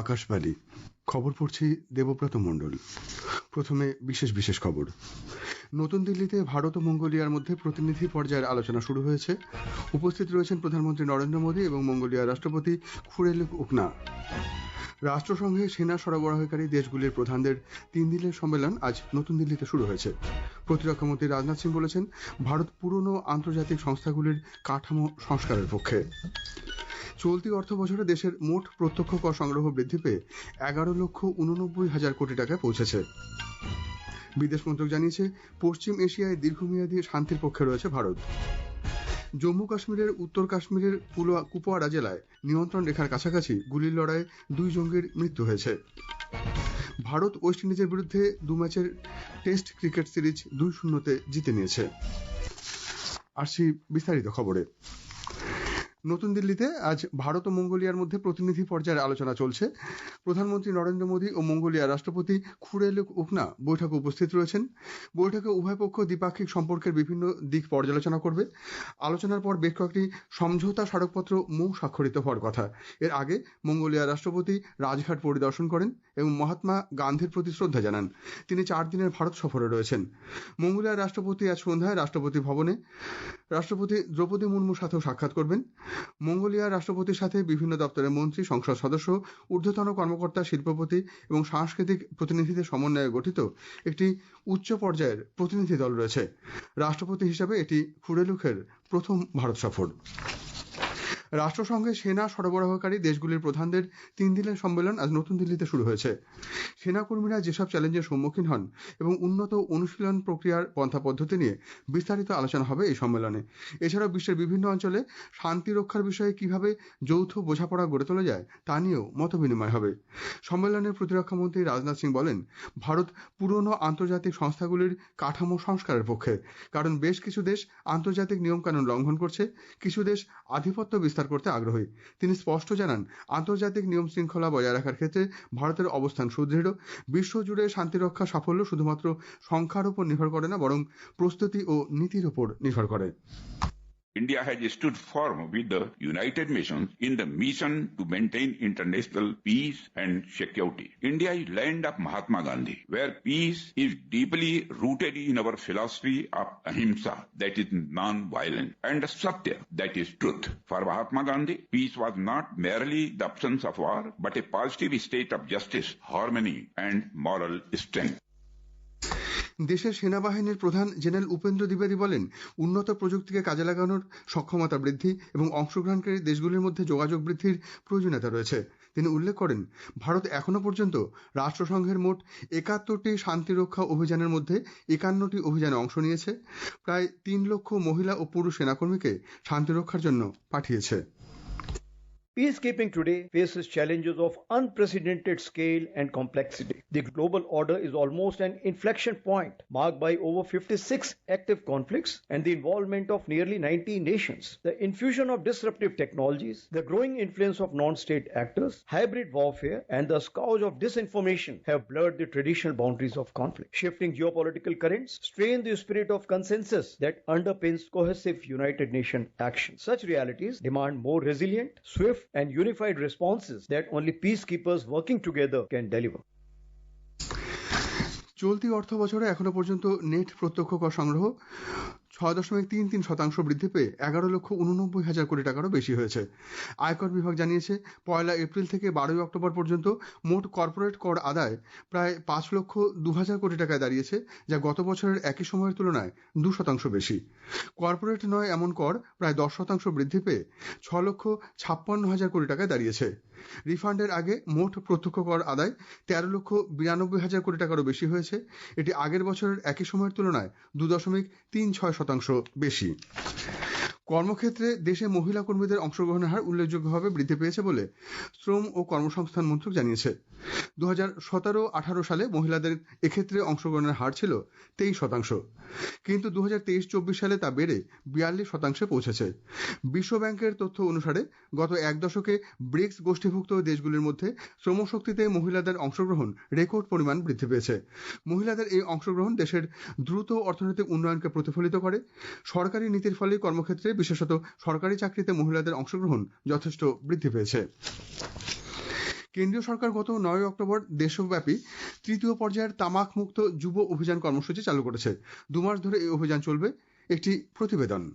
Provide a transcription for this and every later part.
আকাশবাণী। খবর পড়ছি দেবব্রত মণ্ডল। প্রথমে বিশেষ বিশেষ খবর। নতুন দিল্লিতে ভারত ও মঙ্গোলিয়ার মধ্যে প্রতিনিধি পর্যায়ের আলোচনা শুরু হয়েছে। উপস্থিত রয়েছেন প্রধানমন্ত্রী নরেন্দ্র মোদী এবং মঙ্গোলিয়ার রাষ্ট্রপতি খুরেলুক উকনা। রাষ্ট্রসংঘে সেনা সরবরাহকারী দেশগুলির প্রধানদের তিন দিনের সম্মেলন আজ নতুন দিল্লিতে শুরু হয়েছে। প্রতিরক্ষামন্ত্রী রাজনাথ সিং বলেছেন, ভারত পুরনো আন্তর্জাতিক সংস্থাগুলির কাঠামো সংস্কারের পক্ষে। চলতি অর্থ বছরে দেশের মোট প্রত্যক্ষ কর সংগ্রহ বৃদ্ধি পেয়ে এগারো লক্ষ উননব্বই হাজার কোটি টাকায় পৌঁছেছে। বিদেশ মন্ত্রক জানিয়েছে, পশ্চিম এশিয়ায় দীর্ঘমেয়াদী শান্তির পক্ষে রয়েছে ভারত। জম্মু কাশ্মীরের, উত্তর কাশ্মীরের কুপওয়ারা জেলায় নিয়ন্ত্রণ রেখার কাছাকাছি গুলির লড়াইয়ে দুই জঙ্গির মৃত্যু হয়েছে। ভারত ওয়েস্ট ইন্ডিজের বিরুদ্ধে দু ম্যাচের টেস্ট ক্রিকেট সিরিজ দুই শূন্যতে জিতে নিয়েছে। আসছি বিস্তারিত খবরে। নতুন দিল্লিতে আজ ভারত ও মঙ্গোলিয়ার মধ্যে প্রতিনিধি পর্যায়ের আলোচনা চলছে। প্রধানমন্ত্রী নরেন্দ্র মোদী ও মঙ্গোলিয়ার রাষ্ট্রপতি খুরেলুক উকনা বৈঠকে উপস্থিত রয়েছেন। বৈঠকে উভয় পক্ষ দ্বিপাক্ষিক সম্পর্কের বিভিন্ন দিক পর্যালোচনা করবে। আলোচনার পর বেশ কয়েকটি সমঝোতা স্মারকপত্র মৌ স্বাক্ষরিত হওয়ার কথা। এর আগে মঙ্গোলিয়ার রাষ্ট্রপতি রাজঘাট পরিদর্শন করেন এবং মহাত্মা গান্ধীর প্রতি শ্রদ্ধা জানান। তিনি চার দিনের ভারত সফরে রয়েছেন। মঙ্গোলিয়ার রাষ্ট্রপতি আজ সন্ধ্যায় রাষ্ট্রপতি ভবনে রাষ্ট্রপতি দ্রৌপদী মুর্মুর সাথেও সাক্ষাৎ করবেন। মঙ্গোলিয়ার রাষ্ট্রপতির সাথে বিভিন্ন দপ্তরের মন্ত্রী, সংসদ সদস্য, ঊর্ধ্বতন কর্মকর্তা, শিল্পপতি এবং সাংস্কৃতিক প্রতিনিধিদের সমন্বয়ে গঠিত একটি উচ্চ পর্যায়ের প্রতিনিধি দল রয়েছে। রাষ্ট্রপতি হিসাবে এটি খুরেলুখের প্রথম ভারত সফর। রাষ্ট্রসংঘে সেনা সরবরাহকারী দেশগুলির প্রধানদের তিন দিনের সম্মেলন আজ নতুন দিল্লিতে শুরু হয়েছে। সেনাকর্মীরা যেসব চ্যালেঞ্জের সম্মুখীন হন এবং উন্নত অনুশীলন প্রক্রিয়ার পন্থা পদ্ধতি নিয়ে বিস্তারিত আলোচনা হবে এই সম্মেলনে। এছাড়াও বিশ্বের বিভিন্ন অঞ্চলে শান্তি রক্ষার বিষয়ে কীভাবে যৌথ বোঝাপড়া গড়ে তোলা যায় তা নিয়েও মত বিনিময় হবে সম্মেলনে প্রতিরক্ষামন্ত্রী রাজনাথ সিং বলেন, ভারত পুরনো আন্তর্জাতিক সংস্থাগুলির কাঠামো সংস্কারের পক্ষে, কারণ বেশ কিছু দেশ আন্তর্জাতিক নিয়মকানুন লঙ্ঘন করছে, কিছু দেশ আধিপত্য বিস্তার করতে আগ্রহী। তিনি স্পষ্ট জানান, আন্তর্জাতিক নিয়ম শৃঙ্খলা বজায় রাখার ক্ষেত্রে ভারতের অবস্থান সুদৃঢ়, বিশ্বজুড়ে শান্তিরক্ষা সাফল্য শুধুমাত্র সংখ্যার উপর নির্ভর করে না, বরং প্রস্তুতি ও নীতির উপর নির্ভর করে। India has stood firm with the United Nations in the mission to maintain international peace and security. India is land of Mahatma Gandhi, where peace is deeply rooted in our philosophy of ahimsa, that is non-violence, and satya, that is truth. For Mahatma Gandhi, peace was not merely the absence of war, but a positive state of justice, harmony, and moral strength. দেশের সেনাবাহিনীর প্রধান general Upendra দ্বিবেদী বলেন, উন্নত প্রযুক্তিকে কাজে লাগানোর সক্ষমতা বৃদ্ধি এবং অংশগ্রহণকারী দেশগুলির মধ্যে যোগাযোগ বৃদ্ধির প্রয়োজনীয়তা রয়েছে। তিনি উল্লেখ করেন, ভারত এখনও পর্যন্ত রাষ্ট্রসংঘের মোট একাত্তরটি শান্তিরক্ষা অভিযানের মধ্যে একান্নটি অভিযানে অংশ নিয়েছে। প্রায় তিন লক্ষ মহিলা ও পুরুষ সেনাকর্মীকে শান্তিরক্ষার জন্য পাঠিয়েছে। Peacekeeping today faces challenges of unprecedented scale and complexity. The global order is almost an inflection point marked by over 56 active conflicts and the involvement of nearly 90 nations. The infusion of disruptive technologies, the growing influence of non-state actors, hybrid warfare, and the scourge of disinformation have blurred the traditional boundaries of conflict. Shifting geopolitical currents strain the spirit of consensus that underpins cohesive United Nations action. Such realities demand more resilient, swift, and unified responses that only peacekeepers working together can deliver. চলতি অর্থ বছরে এখনো পর্যন্ত net প্রত্যক্ষ কর সংগ্রহ ছয় দশমিক তিন তিন শতাংশ বৃদ্ধি পেয়ে এগারো লক্ষ উননব্বই হাজার কোটি টাকারও বেশি হয়েছে। আয়কর বিভাগ জানিয়েছে, পয়লা এপ্রিল থেকে বারোই অক্টোবর পর্যন্ত মোট কর্পোরেট কর আদায় প্রায় পাঁচ লক্ষ দু হাজার কোটি টাকায় দাঁড়িয়েছে, যা গত বছরের একই সময়ের তুলনায় দু শতাংশ বেশি। কর্পোরেট নয় এমন কর প্রায় দশ শতাংশ বৃদ্ধি পেয়ে ছ লক্ষ ছাপ্পান্ন হাজার কোটি টাকায় দাঁড়িয়েছে। রিফান্ডের আগে মোট প্রত্যক্ষ কর আদায় তেরো লক্ষ বিরানব্বই হাজার কোটি টাকারও বেশি হয়েছে। এটি আগের বছরের একই সময়ের তুলনায় দু দশমিক তিন ছয় শতাংশ বেশি। কর্মক্ষেত্রে দেশে মহিলা কর্মীদের অংশগ্রহণের হার উল্লেখযোগ্যভাবে বৃদ্ধি পেয়েছে বলে শ্রম ও কর্মসংস্থান মন্ত্রক জানিয়েছে। দু হাজার সতেরো আঠারো সালে মহিলাদের এক্ষেত্রে অংশগ্রহণের হার ছিল তেইশ শতাংশ। কিন্তু দু হাজার তেইশ চব্বিশ সালে তা বেড়ে বিয়াল্লিশ শতাংশে পৌঁছেছে। বিশ্বব্যাংকের তথ্য অনুসারে গত এক দশকে ব্রিক্স গোষ্ঠীভুক্ত দেশগুলির মধ্যে শ্রমশক্তিতে মহিলাদের অংশগ্রহণ রেকর্ড পরিমাণ বৃদ্ধি পেয়েছে। মহিলাদের এই অংশগ্রহণ দেশের দ্রুত অর্থনৈতিক উন্নয়নকে প্রতিফলিত করে। সরকারি নীতির ফলে কর্মক্ষেত্রে বিশেষত সরকারি চাকরিতে মহিলাদের অংশগ্রহণ যথেষ্ট বৃদ্ধি পেয়েছে। কেন্দ্রীয় সরকার গত নয় অক্টোবর দেশব্যাপী তৃতীয় পর্যায়ের তামাক মুক্ত যুব অভিযান কর্মসূচি চালু করেছে। দুমাস ধরে এই অভিযান চলবে, একটি প্রতিবেদন।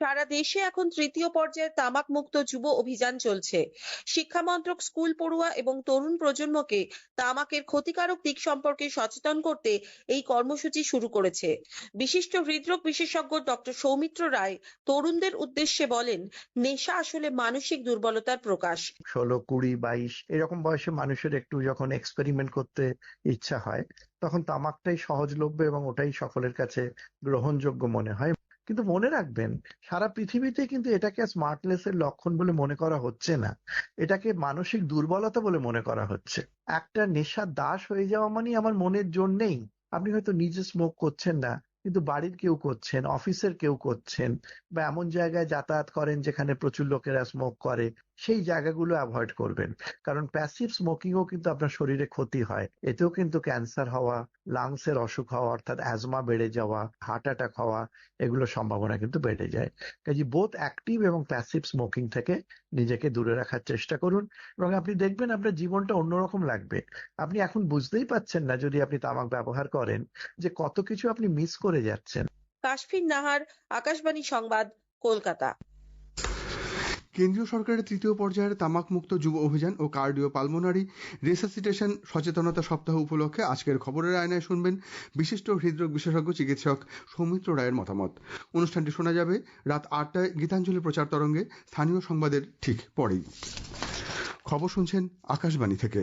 সারা দেশে এখন তৃতীয় পর্যায়ের তামাক মুক্ত যুব অভিযান চলছে। শিক্ষা মন্ত্রক স্কুল পড়ুয়া এবং তরুণ প্রজন্মকে তামাকের ক্ষতিকারক দিক সম্পর্কে সচেতন করতে এই কর্মসূচি শুরু করেছে। বিশিষ্ট হৃদরোগ বিশেষজ্ঞ ডক্টর সৌমিত্র রায় তরুণদের উদ্দেশ্যে বলেন, নেশা আসলে মানসিক দুর্বলতার প্রকাশ। ষোলো, কুড়ি, বাইশ এরকম বয়সে মানুষের একটু যখন এক্সপেরিমেন্ট করতে ইচ্ছা হয়, তখন তামাকটাই সহজলভ্য এবং ওটাই সকলের কাছে গ্রহণযোগ্য মনে হয়। কিন্তু মনে রাখবেন, সারা পৃথিবীতে কিন্তু এটাকে স্মার্টনেস এর লক্ষণ বলে মনে করা হচ্ছে না। এটাকে মানসিক দুর্বলতা বলে মনে করা হচ্ছে। একটা নেশা দাস হয়ে যাওয়া মানে আমার মনের জোর নেই। আপনি হয়তো নিজে স্মোক করছেন না, কিন্তু বাড়ির কেউ করছেন অফিসের কেউ করছেন, বা এমন জায়গায় যাতায়াত করেন যেখানে প্রচুর লোকেরা স্মোক করে। সেই জায়গাগুলো অ্যাভয়েড করবেন। কারণ প্যাসিভ স্মোকিংও কিন্তু আপনার শরীরে ক্ষতি হয়। এতেও কিন্তু ক্যান্সার হওয়া লাংসের অসুখ হওয়া, অর্থাৎ অ্যাজমা বেড়ে যাওয়া হার্ট অ্যাটাক হওয়া এগুলোর সম্ভাবনা কিন্তু বেড়ে যায়। কাজে বোথ অ্যাক্টিভ এবং প্যাসিভ স্মোকিং থেকে নিজেকে দূরে রাখার চেষ্টা করুন। এবং আপনি দেখবেন আপনার জীবনটা অন্যরকম লাগবে। আপনি এখন বুঝতেই পাচ্ছেন না যদি আপনি তামাক ব্যবহার করেন যে কত কিছু আপনি মিস করে যাচ্ছেন। কাশফিন নাহার, আকাশবাণী সংবাদ, কলকাতা। কেন্দ্রীয় সরকারের তৃতীয় পর্যায়ের তামাকমুক্ত যুব অভিযান ও কার্ডিও পালমোনারি রেসাসিটেশন সচেতনতা সপ্তাহ উপলক্ষে আজকের খবরের আয়নায় শুনবেন বিশিষ্ট হৃদরোগ বিশেষজ্ঞ চিকিৎসক সৌমিত্র রায়ের মতামত। অনুষ্ঠানটি শোনা যাবে রাত আটটায় গীতাঞ্জলি প্রচার তরঙ্গে। স্থানীয় সংবাদের ঠিক পরেই। খবর শুনছেন আকাশবাণী থেকে।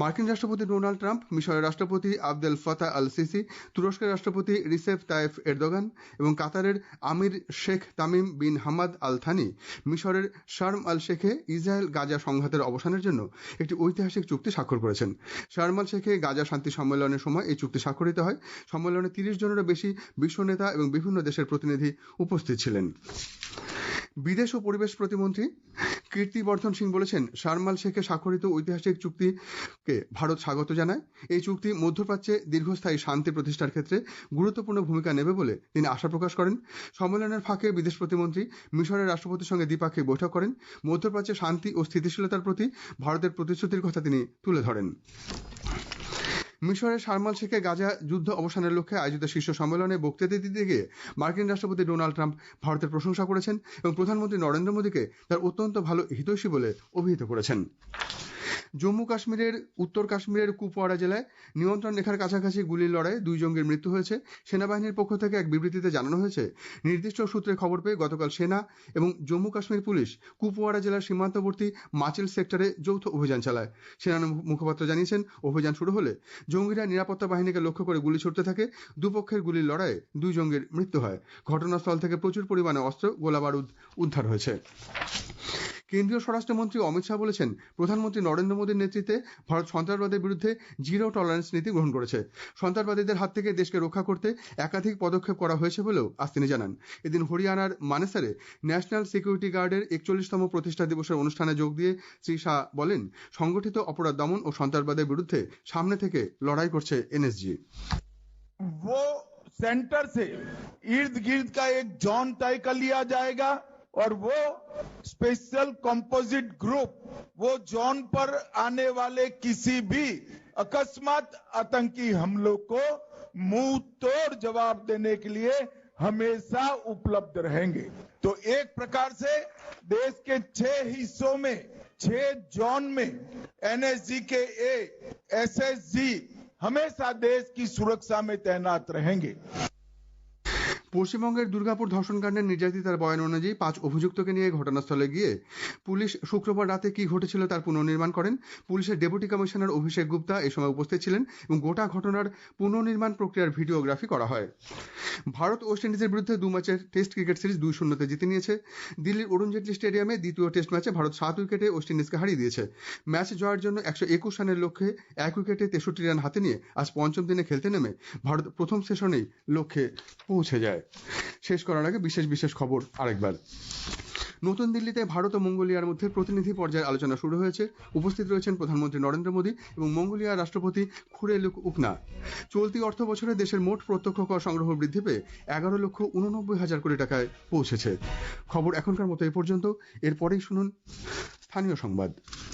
মার্কিন রাষ্ট্রপতি ডোনাল্ড ট্রাম্প, মিশরের রাষ্ট্রপতি আবদেল ফাতা আল সিসি তুরস্কের রাষ্ট্রপতি রিসেপ তায়েফ এরদোগান এবং কাতারের আমির Sheikh Tamim bin Hamad Al Thani মিশরের শার্ম আল শেখে ইসরায়েল গাজা সংঘাতের অবসানের জন্য একটি ঐতিহাসিক চুক্তি স্বাক্ষর করেছেন। শার্ম আল শেখে গাজা শান্তি সম্মেলনের সময় এই চুক্তি স্বাক্ষরিত হয়। সম্মেলনে তিরিশ জনেরও বেশি বিশ্ব নেতা এবং বিভিন্ন দেশের প্রতিনিধি উপস্থিত ছিলেন। বিদেশ ও পরিবেশ প্রতিমন্ত্রী কীর্তিবর্ধন সিং বলেছেন শারমাল শেখে স্বাক্ষরিত ঐতিহাসিক চুক্তিকে ভারত স্বাগত জানায়। এই চুক্তি মধ্যপ্রাচ্যে দীর্ঘস্থায়ী শান্তি প্রতিষ্ঠার ক্ষেত্রে গুরুত্বপূর্ণ ভূমিকা নেবে বলে তিনি আশা প্রকাশ করেন। সম্মেলনের ফাঁকে বিদেশ প্রতিমন্ত্রী, মিশরের রাষ্ট্রপতির সঙ্গে দ্বিপাক্ষিক বৈঠক করেন। মধ্যপ্রাচ্যে শান্তি ও স্থিতিশীলতার প্রতি ভারতের প্রতিশ্রুতির কথা তিনি তুলে ধরেন। মিশরের শারমাল শেখে গাজা যুদ্ধ অবসানের লক্ষ্যে আয়োজিত শীর্ষ সম্মেলনে বক্তৃতা দিতে গিয়ে মার্কিন রাষ্ট্রপতি ডোনাল্ড ট্রাম্প ভারতের প্রশংসা করেছেন এবং প্রধানমন্ত্রী নরেন্দ্র মোদীকে তার অত্যন্ত ভালো হিতৈষী বলে অভিহিত করেছেন। জম্মু কাশ্মীরের, উত্তর কাশ্মীরের কুপওয়ারা জেলায় নিয়ন্ত্রণ রেখার কাছাকাছি গুলির লড়াইয়ে দুই জঙ্গির মৃত্যু হয়েছে। সেনাবাহিনীর পক্ষ থেকে এক বিবৃতিতে জানানো হয়েছে, নির্দিষ্ট সূত্রে খবর পেয়ে গতকাল সেনা এবং জম্মু কাশ্মীর পুলিশ কুপওয়ারা জেলার সীমান্তবর্তী মাচিল সেক্টরে যৌথ অভিযান চালায়। সেনা মুখপাত্র জানিয়েছেন, অভিযান শুরু হলে জঙ্গিরা নিরাপত্তা বাহিনীকে লক্ষ্য করে গুলি ছুটতে থাকে। দুপক্ষের গুলির লড়াইয়ে দুই জঙ্গির মৃত্যু হয়। ঘটনাস্থল থেকে প্রচুর পরিমাণে অস্ত্র, গোলাবারুদ উদ্ধার হয়েছে। কেন্দ্রীয় স্বরাষ্ট্রমন্ত্রী অমিত শাহ বলেছেন প্রধানমন্ত্রী নরেন্দ্র মোদীর নেতৃত্বে ভারত সন্ত্রাসবাদের বিরুদ্ধে জিরো টলারেন্স নীতি গ্রহণ করেছে সন্ত্রাসবাদীদের হাত থেকে দেশকে রক্ষা করতে একাধিক পদক্ষেপ করা হয়েছে বলেও আজ তিনি জানান এদিন হরিয়ানার মানেসারে ন্যাশনাল সিকিউরিটি গার্ডের একচল্লিশতম প্রতিষ্ঠা দিবসের অনুষ্ঠানে যোগ দিয়ে শ্রী শাহ বলেন সংগঠিত অপরাধ দমন ও সন্ত্রাসবাদের বিরুদ্ধে সামনে থেকে লড়াই করছে এনএসজি वो सेंटर से इर्द गिर्द का एक जोन तय कर लिया जाएगा और वो स्पेशल कंपोजिट ग्रुप वो जोन पर आने वाले किसी भी अकस्मात आतंकी हमलों को मुँह तोड़ जवाब देने के लिए हमेशा उपलब्ध रहेंगे। तो एक प्रकार से देश के छह हिस्सों में, छह जोन में एनएसजी के ए एसएसजी हमेशा देश की सुरक्षा में तैनात रहेंगे। পশ্চিমবঙ্গের দুর্গাপুর ধর্ষণকাণ্ডের নির্যাতিতার বয়ান অনুযায়ী পাঁচ অভিযুক্তকে নিয়ে ঘটনাস্থলে গিয়ে পুলিশ শুক্রবার রাতে কি ঘটেছিল তার পুনর্নির্মাণ করেন। পুলিশের ডেপুটি কমিশনার অভিষেক গুপ্তা এ সময় উপস্থিত ছিলেন এবং গোটা ঘটনার পুনর্নির্মাণ প্রক্রিয়ার ভিডিওগ্রাফি করা হয়। ভারত ওয়েস্ট ইন্ডিজের বিরুদ্ধে দু ম্যাচের টেস্ট ক্রিকেট সিরিজ দুই শূন্যতে জিতে নিয়েছে। দিল্লির অরুণ জেটলি স্টেডিয়ামে দ্বিতীয় টেস্ট ম্যাচে ভারত সাত উইকেটে ওয়েস্ট ইন্ডিজকে হারিয়ে দিয়েছে। ম্যাচ জয়ের জন্য একশো একুশ রানের লক্ষ্যে এক উইকেটে তেষট্টি রান হাতে নিয়ে আজ পঞ্চম দিনে খেলতে নেমে ভারত প্রথম সেশনেই লক্ষ্যে পৌঁছে যায়। শেষ করার আগে বিশেষ বিশেষ খবর আরেকবার। নতুন দিল্লিতে ভারত ও মঙ্গোলিয়ার মধ্যে প্রতিনিধি পর্যায়ের আলোচনা শুরু হয়েছে। উপস্থিত রয়েছেন প্রধানমন্ত্রী নরেন্দ্র মোদী এবং মঙ্গোলিয়ার রাষ্ট্রপতি খুরেলুক উকনা চলতি অর্থ বছরে দেশের মোট প্রত্যক্ষ কর সংগ্রহ বৃদ্ধি পেয়ে এগারো লক্ষ উননব্বই হাজার কোটি টাকায় পৌঁছেছে। খবর এখনকার মতো এ পর্যন্ত। এরপরেই শুনুন স্থানীয় সংবাদ।